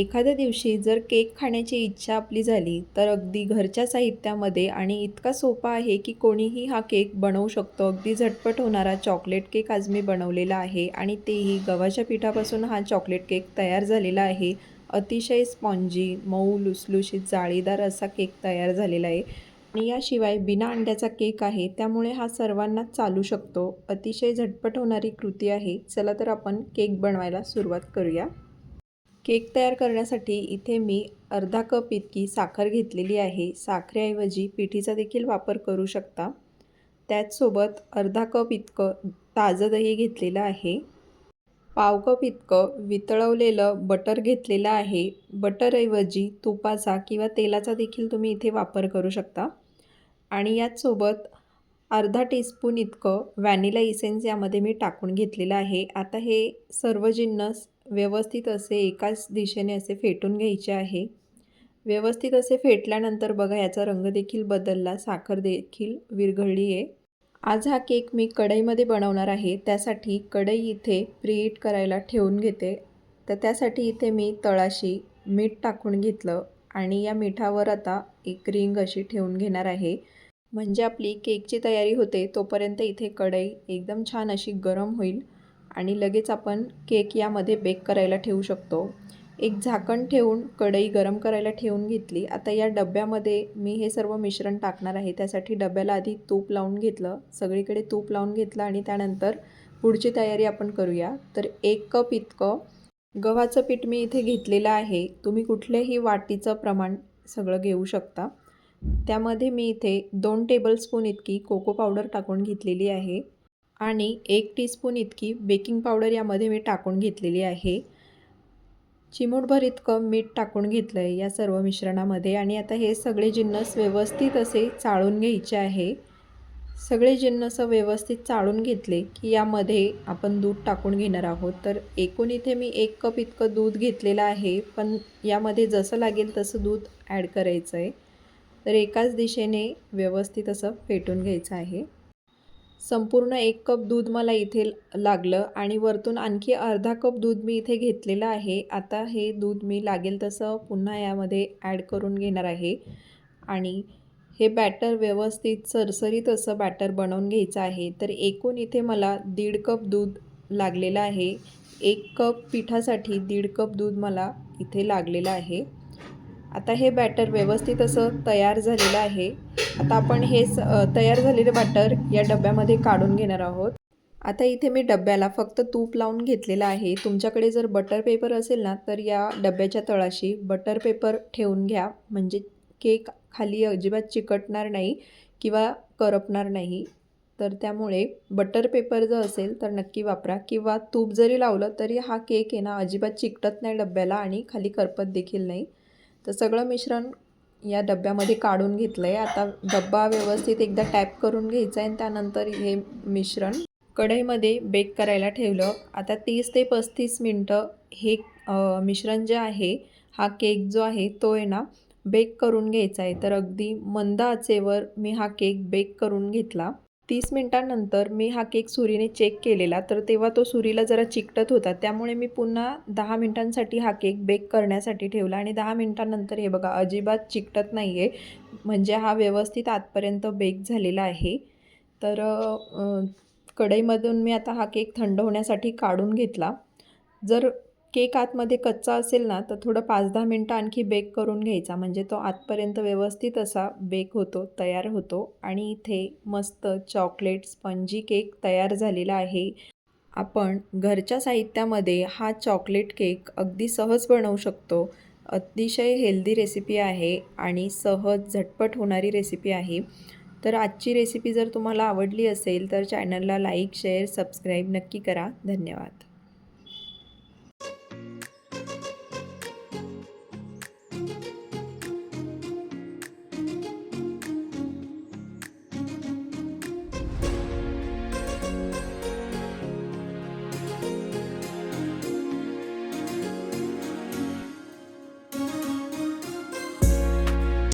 एखाद्या दिवशी जर केक खाण्याची इच्छा आपली झाली तर अगदी घरच्या साहित्यामध्ये आणि इतका सोपा आहे की कोणीही हा केक बनवू शकतो. अगदी झटपट होणारा चॉकलेट केक आज मी बनवलेला आहे आणि तेही गव्हाच्या पिठापासून हा चॉकलेट केक तयार झालेला आहे. अतिशय स्पॉन्जी मऊ लुसलुशीत जाळीदार असा केक तयार झालेला आहे. आणि याशिवाय बिना अंड्याचा केक आहे त्यामुळे हा सर्वांनाच चालू शकतो. अतिशय झटपट होणारी कृती आहे. चला तर आपण केक बनवायला सुरुवात करूया. केक तयार करण्यासाठी इथे मी अर्धा कप इतकी साखर घेतलेली आहे. साखरेऐवजी पिठीचा देखील वापर करू शकता. त्याचसोबत अर्धा कप इतकं ताजं दही घेतलेलं आहे. पाव कप इतकं वितळवलेलं बटर घेतलेलं आहे. बटरऐवजी तुपाचा किंवा तेलाचा देखील तुम्ही इथे वापर करू शकता. आणि याचसोबत अर्धा टीस्पून इतकं व्हॅनिला इसेन्स यामध्ये मी टाकून घेतलेलं आहे. आता हे सर्व जिन्नस व्यवस्थित असे एकाच दिशेने असे फेटून घ्यायचे आहे. व्यवस्थित असे फेटल्यानंतर बघा याचा रंग देखील बदलला. साखर देखील विरघळली आहे. आज हा केक मी कढईमध्ये बनवणार आहे. त्यासाठी कढई इथे प्रीहीट करायला ठेवून घेते. तर त्यासाठी इथे मी तळाशी मीठ टाकून घेतलं आणि या मिठावर आता एक रिंग अशी ठेवून घेणार आहे. म्हणजे आपली केकची तयारी होते तोपर्यंत इथे कढई एकदम छान अशी गरम होईल. आणि लगेच आपण केक यामध्ये बेक करायला ठेवू शकतो. एक झाकण ठेवून कढई गरम करायला ठेवून घेतली. आता या डब्यामध्ये मी हे सर्व मिश्रण टाकणार आहे. त्यासाठी डब्याला आधी तूप लावून घेतलं. सगळीकडे तूप लावून घेतलं आणि त्यानंतर पुढची तयारी आपण करूया. तर एक कप इतकं गव्हाचं पीठ मी इथे घेतलेलं आहे. तुम्ही कुठल्याही वाटीचं प्रमाण सगळं घेऊ शकता. त्यामध्ये मी इथे दोन टेबलस्पून इतकी कोको पावडर टाकून घेतलेली आहे. आणि एक टीस्पून इतकी बेकिंग पावडर यामध्ये मी टाकून घेतलेली आहे. चिमूटभर इतकं मीठ टाकून घेतलं आहे या सर्व मिश्रणामध्ये आणि आता हे सगळे जिन्नस व्यवस्थित असे चाळून घ्यायचे आहे. सगळे जिन्नस व्यवस्थित चाळून घेतले की यामध्ये आपण दूध टाकून घेणार आहोत. तर एकूण इथे मी एक कप इतकं दूध घेतलेलं आहे पण यामध्ये जसं लागेल तसं दूध ॲड करायचं आहे तर एकाच दिशेने व्यवस्थित असं फेटून घ्यायचं आहे. संपूर्ण एक कप दूध मला इथे लागलं आणि वरतून आणखी अर्धा कप दूध मी इथे घेतलेलं आहे. आता हे दूध मी लागेल तसं पुन्हा यामध्ये ॲड करून घेणार आहे. आणि हे बॅटर व्यवस्थित सरसरीत असं बॅटर बनवून घ्यायचं आहे. तर एकूण इथे मला दीड कप दूध लागलेलं आहे. एक कप पिठासाठी दीड कप दूध मला इथे लागलेलं आहे. आता हे बॅटर व्यवस्थित असं तयार झालेलं आहे. आता आपण हे तयार झालेलं बॅटर या डब्यामध्ये काढून घेणार आहोत. आता इथे मी डब्याला फक्त तूप लावून घेतलेलं आहे. तुमच्याकडे जर बटर पेपर असेल ना तर या डब्याच्या तळाशी बटर पेपर ठेवून घ्या. म्हणजे केक खाली अजिबात चिकटणार नाही किंवा करपणार नाही. तर त्यामुळे बटर पेपर जर असेल तर नक्की वापरा. किंवा तूप जरी लावलं तरी हा केक आहे ना अजिबात चिकटत नाही डब्याला आणि खाली करपत देखील नाही. तर सगळं मिश्रण या डब्यामध्ये काढून घेतलं आहे आता डब्बा व्यवस्थित एकदा टॅप करून घ्यायचा आहे आणि त्यानंतर हे मिश्रण कढईमध्ये बेक करायला ठेवलं. आता तीस ते पस्तीस मिनटं हे मिश्रण जे आहे हा केक जो आहे तो आहे ना बेक करून घ्यायचा आहे. तर अगदी मंद आचेवर मी हा केक बेक करून घेतला. तीस मिनटानंतर मी हा केक सुरीने चेक केलेला. तर तेव्हा तो सुरीला जरा चिकटत होता. त्यामुळे मी पुन्हा दहा मिनटांसाठी हा केक बेक करण्यासाठी ठेवला. आणि दहा मिनटानंतर हे बघा अजिबात चिकटत नाही आहे म्हणजे हा व्यवस्थित आतपर्यंत बेक झालेला आहे. तर कढईमधून मी आता हा केक थंड होण्यासाठी काढून घेतला. जर केक आतमध्ये कच्चा असेल ना तर थोडं पाच दहा मिनटं आणखी बेक करून घ्यायचा. म्हणजे तो आतपर्यंत व्यवस्थित असा बेक होतो तयार होतो. आणि इथे मस्त चॉकलेट स्पंजी केक तयार झालेला आहे. आपण घरच्या साहित्यामध्ये हा चॉकलेट केक अगदी सहज बनवू शकतो. अतिशय हेल्दी रेसिपी आहे आणि सहज झटपट होणारी रेसिपी आहे. तर आजची रेसिपी जर तुम्हाला आवडली असेल तर चॅनलला लाईक शेअर सबस्क्राईब नक्की करा. धन्यवाद.